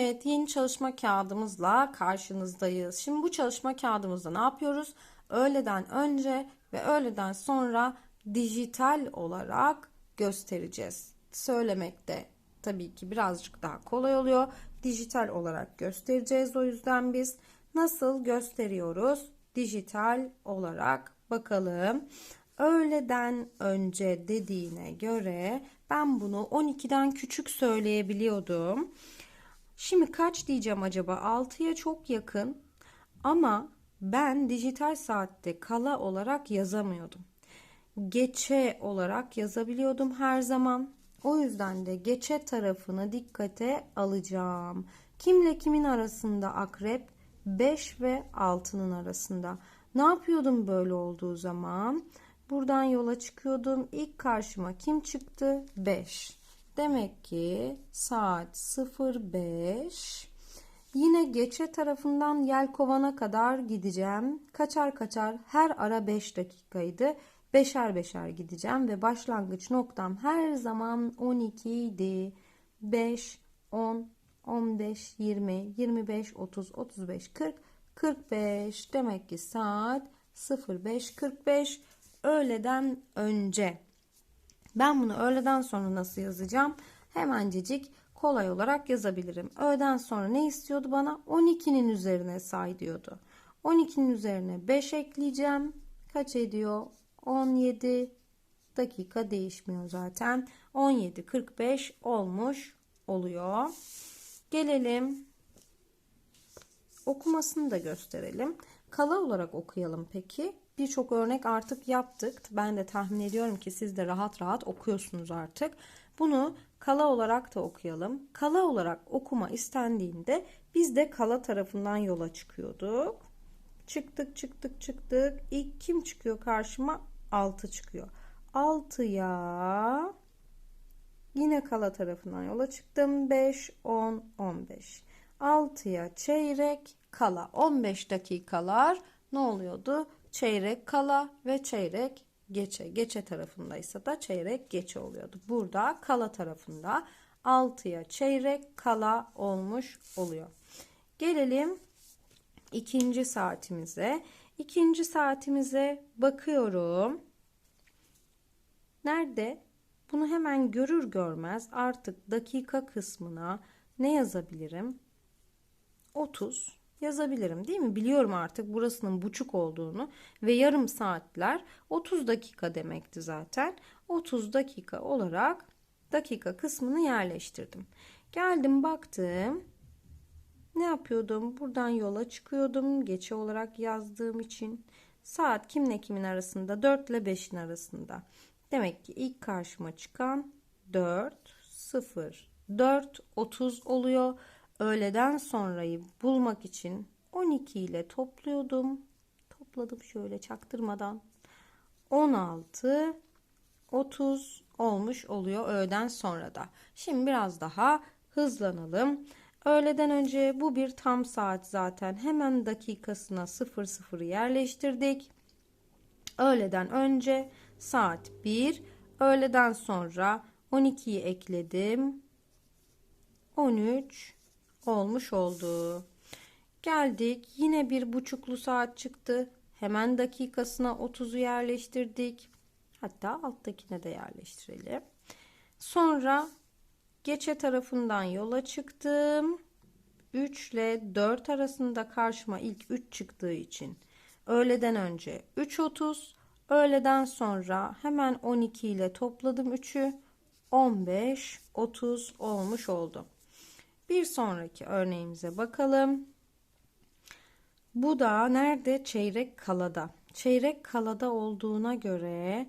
Evet, yeni çalışma kağıdımızla karşınızdayız. Şimdi bu çalışma kağıdımızda ne yapıyoruz? Öğleden önce ve öğleden sonra dijital olarak göstereceğiz. Söylemekte tabii ki birazcık daha kolay oluyor. Dijital olarak göstereceğiz. O yüzden biz nasıl gösteriyoruz? Dijital olarak bakalım. Öğleden önce dediğine göre ben bunu 12'den küçük söyleyebiliyordum. Şimdi kaç diyeceğim acaba? 6'ya çok yakın ama ben dijital saatte kala olarak yazamıyordum. Geçe olarak yazabiliyordum her zaman. O yüzden de geçe tarafını dikkate alacağım. Kimle kimin arasında akrep? 5 ve 6'nın arasında. Ne yapıyordum böyle olduğu zaman? Buradan yola çıkıyordum. İlk karşıma kim çıktı? 5. Demek ki saat 05. Yine geçe tarafından Yelkovan'a kadar gideceğim. Kaçar kaçar her ara 5 dakikaydı. Beşer beşer gideceğim ve başlangıç noktam her zaman 12 idi. 5, 10, 15, 20, 25, 30, 35, 40, 45. Demek ki saat 05.45 öğleden önce. Ben bunu öğleden sonra nasıl yazacağım? Hemencecik kolay olarak yazabilirim. Öğleden sonra ne istiyordu bana? 12'nin üzerine say diyordu. 12'nin üzerine 5 ekleyeceğim. Kaç ediyor? 17 dakika değişmiyor zaten. 17.45 olmuş oluyor. Gelelim okumasını da gösterelim. Kala olarak okuyalım peki. Birçok örnek artık yaptık. Ben de tahmin ediyorum ki siz de rahat rahat okuyorsunuz artık. Bunu kala olarak da okuyalım. Kala olarak okuma istendiğinde biz de kala tarafından yola çıkıyorduk. Çıktık çıktık çıktık. İlk kim çıkıyor karşıma? 6 çıkıyor. 6'ya yine kala tarafından yola çıktım. 5, 10, 15. 6'ya çeyrek kala 15 dakikalar ne oluyordu? Çeyrek kala ve çeyrek geçe. Geçe tarafındaysa da çeyrek geçe oluyordu. Burada kala tarafında 6'ya çeyrek kala olmuş oluyor. Gelelim ikinci saatimize. İkinci saatimize bakıyorum. Nerede? Bunu hemen görür görmez artık dakika kısmına ne yazabilirim? 30 yazabilirim değil mi? Biliyorum artık burasının buçuk olduğunu ve yarım saatler 30 dakika demekti zaten. 30 dakika olarak dakika kısmını yerleştirdim. Geldim baktım. Ne yapıyordum? Buradan yola çıkıyordum. Geçe olarak yazdığım için. Saat kimle kimin arasında? 4 ile 5'in arasında. Demek ki ilk karşıma çıkan 4, 0, 4, 30 oluyor. Öğleden sonrayı bulmak için 12 ile topluyordum. Topladım şöyle çaktırmadan. 16, 30 olmuş oluyor öğleden sonra da. Şimdi biraz daha hızlanalım. Öğleden önce bu bir tam saat zaten. Hemen dakikasına 00 yerleştirdik. Öğleden önce saat 1. Öğleden sonra 12'yi ekledim. 13 olmuş oldu. Geldik. Yine bir buçuklu saat çıktı. Hemen dakikasına 30'u yerleştirdik. Hatta alttakine de yerleştirelim. Sonra geçe tarafından yola çıktım. 3 ile 4 arasında karşıma ilk 3 çıktığı için öğleden önce 3.30 öğleden sonra hemen 12 ile topladım 3'ü 15 30 olmuş oldu. Bir sonraki örneğimize bakalım. Bu da nerede? Çeyrek kalada. Çeyrek kalada olduğuna göre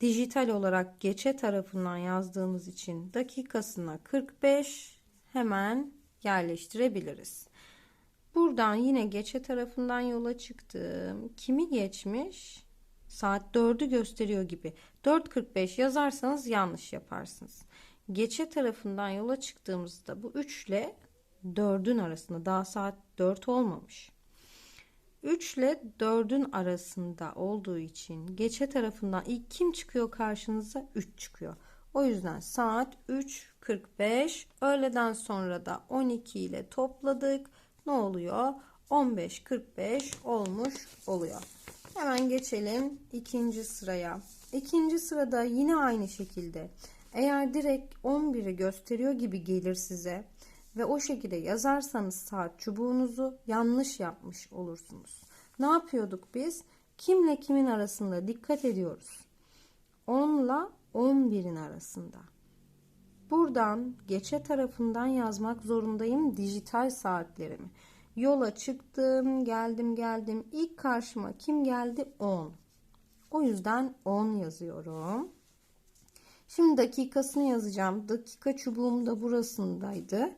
dijital olarak geçe tarafından yazdığımız için dakikasına 45 hemen yerleştirebiliriz. Buradan yine geçe tarafından yola çıktım. Kimi geçmiş? Saat 4'ü gösteriyor gibi. 4.45 yazarsanız yanlış yaparsınız. Geçe tarafından yola çıktığımızda bu 3 ile 4'ün arasında daha saat 4 olmamış. 3 ile 4'ün arasında olduğu için geçe tarafından ilk kim çıkıyor karşınıza? 3 çıkıyor. O yüzden saat 3.45. Öğleden sonra da 12 ile topladık. Ne oluyor? 15.45 olmuş oluyor. Hemen geçelim ikinci sıraya. İkinci sırada yine aynı şekilde eğer direkt 11'i gösteriyor gibi gelir size ve o şekilde yazarsanız saat çubuğunuzu yanlış yapmış olursunuz. Ne yapıyorduk biz? Kimle kimin arasında dikkat ediyoruz. 10 ile 11'in arasında. Buradan geçe tarafından yazmak zorundayım dijital saatlerimi. Yola çıktım, geldim geldim. İlk karşıma kim geldi? 10. O yüzden 10 yazıyorum. Şimdi dakikasını yazacağım. Dakika çubuğum da burasındaydı.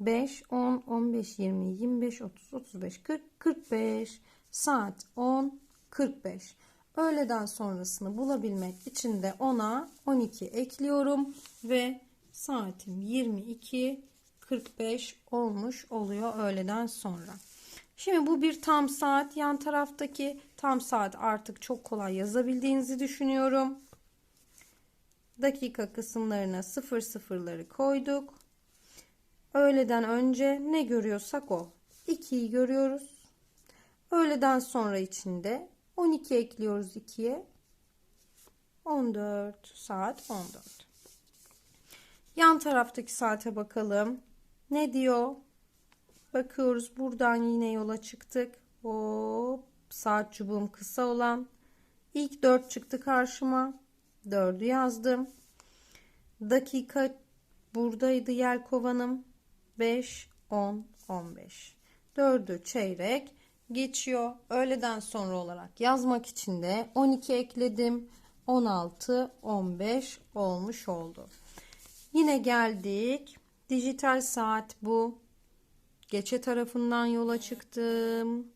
5, 10, 15, 20, 25, 30, 35, 40, 45. Saat 10, 45. Öğleden sonrasını bulabilmek için de 10'a 12 ekliyorum ve saatim 22 45 olmuş oluyor öğleden sonra. Şimdi bu bir tam saat. Yan taraftaki tam saat artık çok kolay yazabildiğinizi düşünüyorum. Dakika kısımlarına sıfır sıfırları koyduk. Öğleden önce ne görüyorsak o. 2'yi görüyoruz. Öğleden sonra içinde 12 ekliyoruz 2'ye. 14 saat 14. Yan taraftaki saate bakalım. Ne diyor? Bakıyoruz buradan yine yola çıktık. Hop saat çubuğum kısa olan. İlk 4 çıktı karşıma. 4'ü yazdım. Dakika buradaydı yer kovanım. 5, 10, 15. 4'ü çeyrek geçiyor. Öğleden sonra olarak yazmak için de 12 ekledim. 16, 15 olmuş oldu. Yine geldik. Dijital saat bu. Geçe tarafından yola çıktım.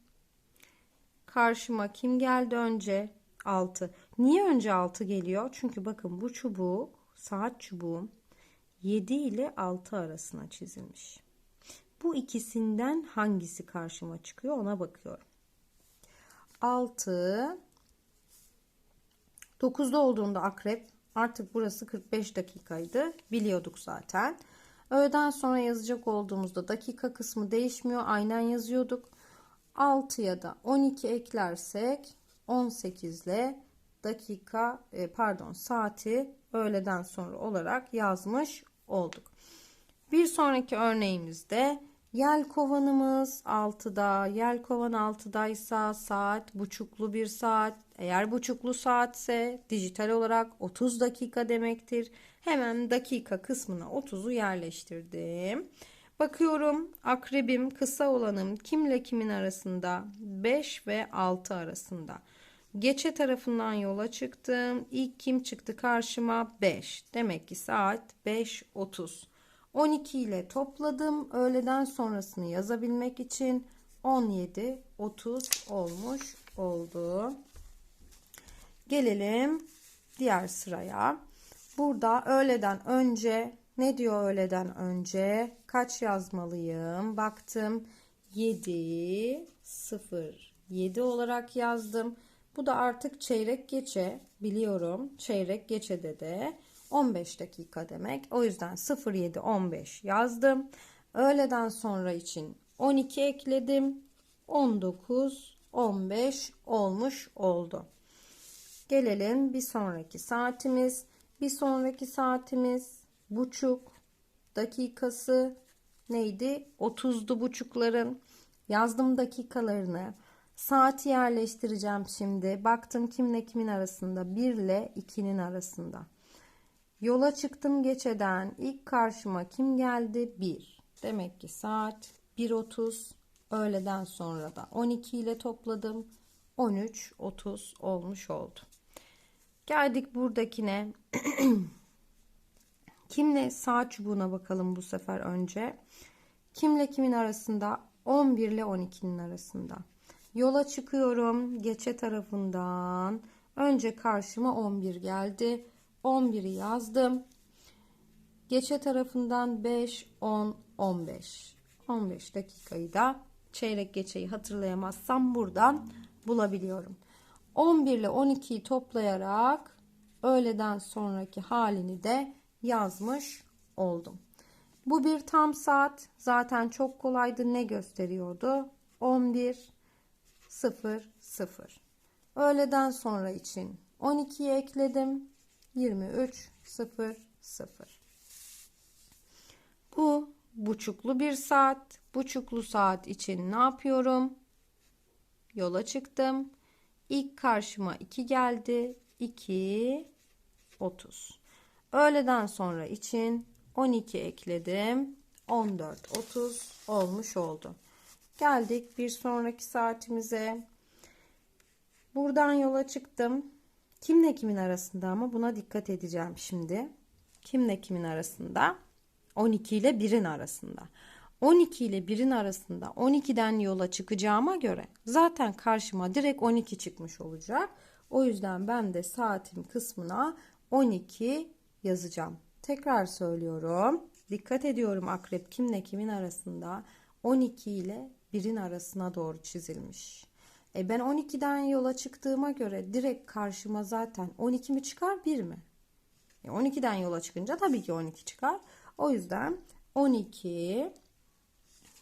Karşıma kim geldi önce? 6. Niye önce 6 geliyor? Çünkü bakın bu çubuk, saat çubuğum 7 ile 6 arasına çizilmiş. Bu ikisinden hangisi karşıma çıkıyor ona bakıyorum. 6 9'da olduğunda akrep artık burası 45 dakikaydı. Biliyorduk zaten. Öğleden sonra yazacak olduğumuzda dakika kısmı değişmiyor. Aynen yazıyorduk. 6'ya da 12 eklersek 18 ile dakika e, pardon saati öğleden sonra olarak yazmış olduk. Bir sonraki örneğimizde Yel kovanımız 6'da. Yel kovan 6'daysa saat buçuklu bir saat. Eğer buçuklu saatse dijital olarak 30 dakika demektir. Hemen dakika kısmına 30'u yerleştirdim. Bakıyorum akrebim kısa olanım kimle kimin arasında? 5 ve 6 arasında. Geçe tarafından yola çıktım. İlk kim çıktı karşıma? 5. Demek ki saat 5.30. 12 ile topladım. Öğleden sonrasını yazabilmek için 17 30 olmuş oldu. Gelelim diğer sıraya. Burada öğleden önce ne diyor öğleden önce? Kaç yazmalıyım? Baktım 7 0 7 olarak yazdım. Bu da artık çeyrek geçe biliyorum. Çeyrek geçede de 15 dakika demek. O yüzden 07 15 yazdım. Öğleden sonra için 12 ekledim. 19 15 olmuş oldu. Gelelim bir sonraki saatimiz. Bir sonraki saatimiz buçuk dakikası neydi? 30'du buçukların. Yazdım dakikalarını. Saati yerleştireceğim şimdi. Baktım kimle kimin arasında? 1 ile 2'nin arasında. Yola çıktım geçeden. İlk karşıma kim geldi? 1. Demek ki saat 1.30. Öğleden sonra da 12 ile topladım. 13.30 olmuş oldu. Geldik buradakine. Kimle saat çubuğuna bakalım bu sefer önce. Kimle kimin arasında? 11 ile 12'nin arasında. Yola çıkıyorum geçe tarafından. Önce karşıma 11 geldi. 11'i yazdım. Geçe tarafından 5, 10, 15. 15 dakikayı da çeyrek geçeyi hatırlayamazsam buradan bulabiliyorum. 11 ile 12'yi toplayarak öğleden sonraki halini de yazmış oldum. Bu bir tam saat. Zaten çok kolaydı. Ne gösteriyordu? 11 0 0. Öğleden sonra için 12'yi ekledim. 23 0 0. Bu buçuklu bir saat. Buçuklu saat için ne yapıyorum? Yola çıktım. İlk karşıma 2 geldi. 2 30. Öğleden sonra için 12 ekledim. 14 30 olmuş oldu. Geldik bir sonraki saatimize. Buradan yola çıktım. Kimle kimin arasında ama buna dikkat edeceğim şimdi. Kimle kimin arasında? 12 ile 1'in arasında. 12 ile 1'in arasında 12'den yola çıkacağıma göre zaten karşıma direkt 12 çıkmış olacak. O yüzden ben de saatim kısmına 12 yazacağım. Tekrar söylüyorum. Dikkat ediyorum akrep kimle kimin arasında 12 ile 1'in arasına doğru çizilmiş. E ben 12'den yola çıktığıma göre direkt karşıma zaten 12 mi çıkar 1 mi? E 12'den yola çıkınca tabii ki 12 çıkar. O yüzden 12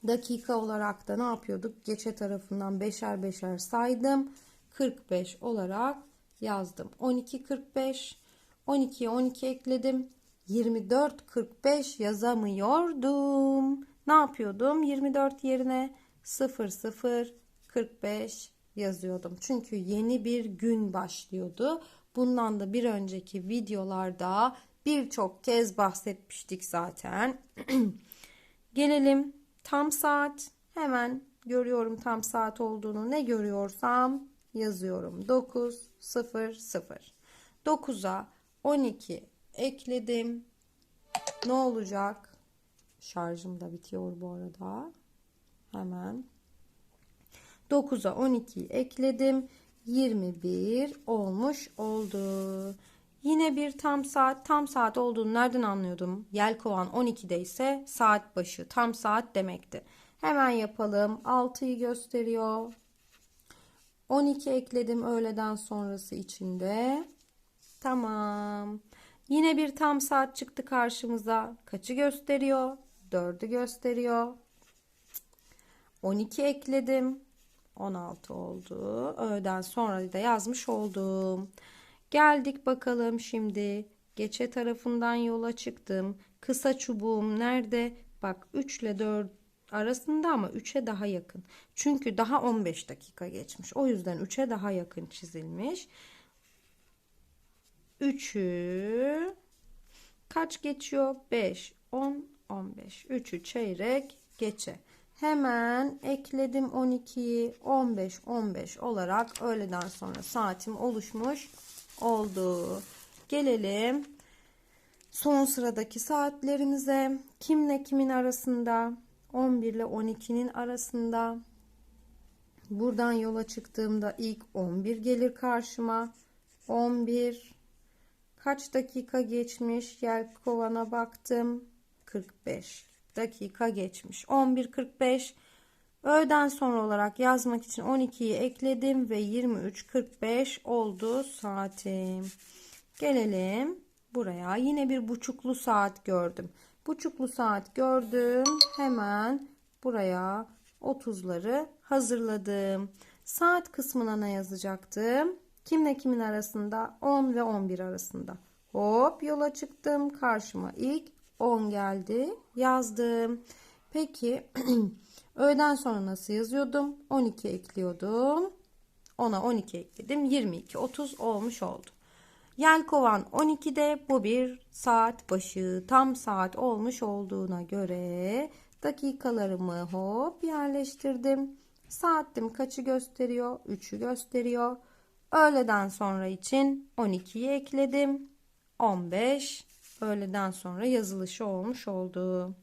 dakika olarak da ne yapıyorduk? Geçe tarafından beşer beşer saydım. 45 olarak yazdım. 12 45 12'ye 12 ekledim. 24 45 yazamıyordum. Ne yapıyordum? 24 yerine 0 0 45 yazıyordum. Çünkü yeni bir gün başlıyordu. Bundan da bir önceki videolarda birçok kez bahsetmiştik zaten. Gelelim tam saat. Hemen görüyorum tam saat olduğunu. Ne görüyorsam yazıyorum. 9 0 0. 9'a 12 ekledim. Ne olacak? Şarjım da bitiyor bu arada. Hemen 9'a 12'yi ekledim. 21 olmuş oldu. Yine bir tam saat. Tam saat olduğunu nereden anlıyordum? Yelkovan 12'de ise saat başı tam saat demekti. Hemen yapalım. 6'yı gösteriyor. 12 ekledim öğleden sonrası içinde. Tamam. Yine bir tam saat çıktı karşımıza. Kaçı gösteriyor? 4'ü gösteriyor. 12 ekledim. 16 oldu. Öğleden sonra da yazmış oldum. Geldik bakalım şimdi. Geçe tarafından yola çıktım. Kısa çubuğum nerede? Bak 3 ile 4 arasında ama 3'e daha yakın. Çünkü daha 15 dakika geçmiş. O yüzden 3'e daha yakın çizilmiş. 3'ü kaç geçiyor? 5, 10, 15. 3'ü çeyrek geçe. Hemen ekledim 12'yi 15 15 olarak öğleden sonra saatim oluşmuş oldu. Gelelim son sıradaki saatlerimize. Kimle kimin arasında? 11 ile 12'nin arasında. Buradan yola çıktığımda ilk 11 gelir karşıma. 11 kaç dakika geçmiş? Yelkovana baktım. 45 dakika geçmiş. 11.45 öğleden sonra olarak yazmak için 12'yi ekledim ve 23.45 oldu saatim. Gelelim buraya. Yine bir buçuklu saat gördüm. Buçuklu saat gördüm. Hemen buraya 30'ları hazırladım. Saat kısmına ne yazacaktım? Kimle kimin arasında? 10 ve 11 arasında. Hop yola çıktım. Karşıma ilk 10 geldi. Yazdım. Peki öğleden sonra nasıl yazıyordum? 12 ekliyordum. Ona 12 ekledim. 22, 30 olmuş oldu. Yelkovan 12'de bu bir saat başı tam saat olmuş olduğuna göre dakikalarımı hop yerleştirdim. Saatim kaçı gösteriyor? 3'ü gösteriyor. Öğleden sonra için 12'yi ekledim. 15 öğleden sonra yazılışı olmuş oldu.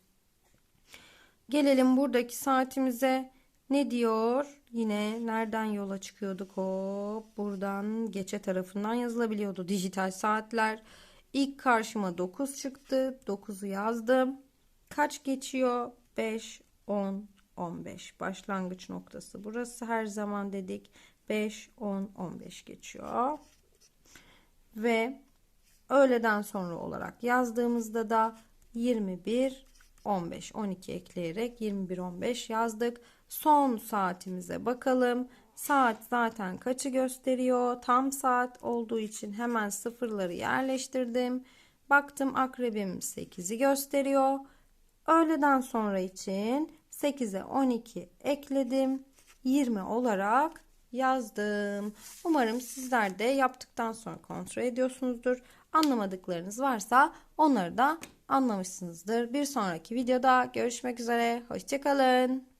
Gelelim buradaki saatimize. Ne diyor? Yine nereden yola çıkıyorduk? Hop buradan geçe tarafından yazılabiliyordu. Dijital saatler. İlk karşıma 9 çıktı. 9'u yazdım. Kaç geçiyor? 5, 10, 15. Başlangıç noktası burası her zaman dedik. 5, 10, 15 geçiyor. Ve Öğleden sonra olarak yazdığımızda da 21 15 12 ekleyerek 21 15 yazdık. Son saatimize bakalım. Saat zaten kaçı gösteriyor? Tam saat olduğu için hemen sıfırları yerleştirdim. Baktım akrebim 8'i gösteriyor. Öğleden sonra için 8'e 12 ekledim. 20 olarak yazdım. Umarım sizler de yaptıktan sonra kontrol ediyorsunuzdur. Anlamadıklarınız varsa onları da anlamışsınızdır. Bir sonraki videoda görüşmek üzere. Hoşçakalın.